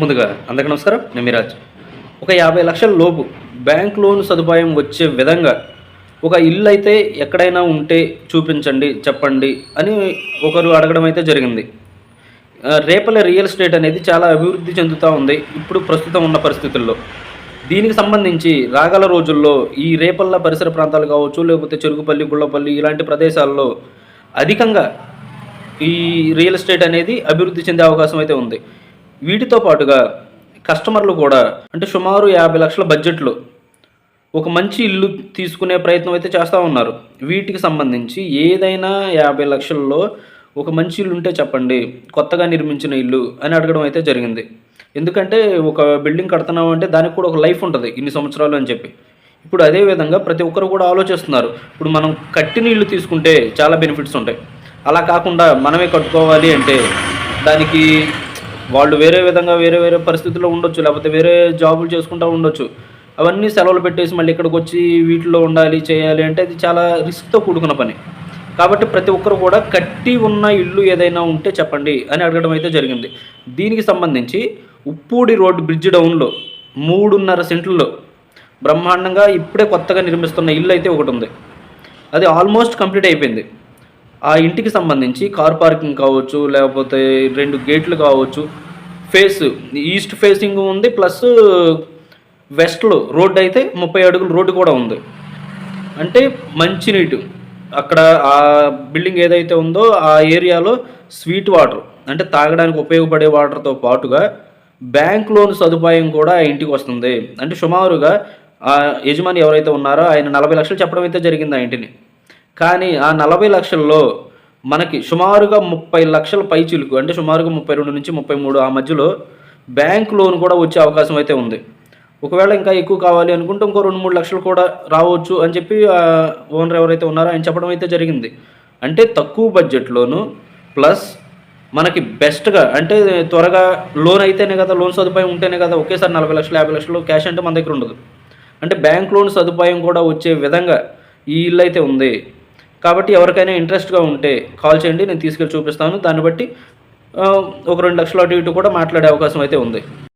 ముందుగా అందరికీ నమస్కారం నేను మిరాజ్ ఒక యాభై లక్షల లోపు బ్యాంక్ లోన్ సదుపాయం వచ్చే విధంగా ఒక ఇల్లు అయితే ఎక్కడైనా ఉంటే చూపించండి చెప్పండి అని ఒకరు అడగడం అయితే జరిగింది. రేపల రియల్ ఎస్టేట్ అనేది చాలా అభివృద్ధి చెందుతూ ఉంది ఇప్పుడు ప్రస్తుతం ఉన్న పరిస్థితుల్లో. దీనికి సంబంధించి రాగల రోజుల్లో ఈ రేపల్ల పరిసర ప్రాంతాలు కావచ్చు లేకపోతే చెరుకుపల్లి గుళ్ళపల్లి ఇలాంటి ప్రదేశాల్లో అధికంగా ఈ రియల్ ఎస్టేట్ అనేది అభివృద్ధి చెందే అవకాశం అయితే ఉంది. వీటితో పాటుగా కస్టమర్లు కూడా అంటే సుమారు యాభై లక్షల బడ్జెట్లో ఒక మంచి ఇల్లు తీసుకునే ప్రయత్నం అయితే చేస్తూ ఉన్నారు. వీటికి సంబంధించి ఏదైనా యాభై లక్షల్లో ఒక మంచి ఇల్లు ఉంటే చెప్పండి కొత్తగా నిర్మించిన ఇల్లు అని అడగడం అయితే జరిగింది. ఎందుకంటే ఒక బిల్డింగ్ కడుతున్నాం అంటే దానికి కూడా ఒక లైఫ్ ఉంటుంది ఇన్ని సంవత్సరాలు అని చెప్పి. ఇప్పుడు అదే విధంగా ప్రతి ఒక్కరు కూడా ఆలోచిస్తున్నారు. ఇప్పుడు మనం కట్టిన ఇల్లు తీసుకుంటే చాలా బెనిఫిట్స్ ఉంటాయి. అలా కాకుండా మనమే కట్టుకోవాలి అంటే దానికి వాళ్ళు వేరే విధంగా వేరే వేరే పరిస్థితుల్లో ఉండొచ్చు లేకపోతే వేరే జాబులు చేసుకుంటూ ఉండొచ్చు. అవన్నీ సెలవులు పెట్టేసి మళ్ళీ ఇక్కడికి వచ్చి వీటిలో ఉండాలి చేయాలి అంటే అది చాలా రిస్క్తో కూడుకున్న పని. కాబట్టి ప్రతి ఒక్కరు కూడా కట్టి ఉన్న ఇల్లు ఏదైనా ఉంటే చెప్పండి అని అడగడం అయితే జరిగింది. దీనికి సంబంధించి ఉప్పూడి రోడ్డు బ్రిడ్జ్ డౌన్లో మూడున్నర సెంట్లలో బ్రహ్మాండంగా ఇప్పుడే కొత్తగా నిర్మిస్తున్న ఇల్లు అయితే ఒకటి ఉంది. అది ఆల్మోస్ట్ కంప్లీట్ అయిపోయింది. ఆ ఇంటికి సంబంధించి కార్ పార్కింగ్ కావచ్చు లేకపోతే రెండు గేట్లు కావచ్చు ఫేస్ ఈస్ట్ ఫేసింగ్ ఉంది ప్లస్ వెస్ట్లో రోడ్డు అయితే ముప్పై అడుగుల రోడ్డు కూడా ఉంది. అంటే మంచినీటు అక్కడ ఆ బిల్డింగ్ ఏదైతే ఉందో ఆ ఏరియాలో స్వీట్ వాటర్ అంటే తాగడానికి ఉపయోగపడే వాటర్తో పాటుగా బ్యాంక్ లోన్ సదుపాయం కూడా ఆ ఇంటికి వస్తుంది. అంటే సుమారుగా ఆ యజమాని ఎవరైతే ఉన్నారో ఆయన నలభై లక్షలు చెప్పడం అయితే జరిగింది ఆ ఇంటిని. కానీ ఆ నలభై లక్షల్లో మనకి సుమారుగా ముప్పై లక్షల పైచిలుకు అంటే సుమారుగా ముప్పై రెండు నుంచి ముప్పై మూడు ఆ మధ్యలో బ్యాంక్ లోన్ కూడా వచ్చే అవకాశం అయితే ఉంది. ఒకవేళ ఇంకా ఎక్కువ కావాలి అనుకుంటే ఇంకో రెండు మూడు లక్షలు కూడా రావచ్చు అని చెప్పి ఓనర్ ఎవరైతే ఉన్నారో ఆయన చెప్పడం అయితే జరిగింది. అంటే తక్కువ బడ్జెట్లోను ప్లస్ మనకి బెస్ట్గా అంటే త్వరగా లోన్ అయితేనే కదా లోన్ సదుపాయం ఉంటేనే కదా ఒకేసారి నలభై లక్షలు యాభై లక్షలు క్యాష్ అంటే మన దగ్గర ఉండదు. అంటే బ్యాంక్ లోన్ సదుపాయం కూడా వచ్చే విధంగా ఈ ఇల్లు అయితే ఉంది. కాబట్టి ఎవరికైనా ఇంట్రెస్ట్గా ఉంటే కాల్ చేయండి నేను తీసుకెళ్ళి చూపిస్తాను. దాన్ని బట్టి ఒక రెండు లక్షల అటు ఇటు కూడా మాట్లాడే అవకాశం అయితే ఉంది.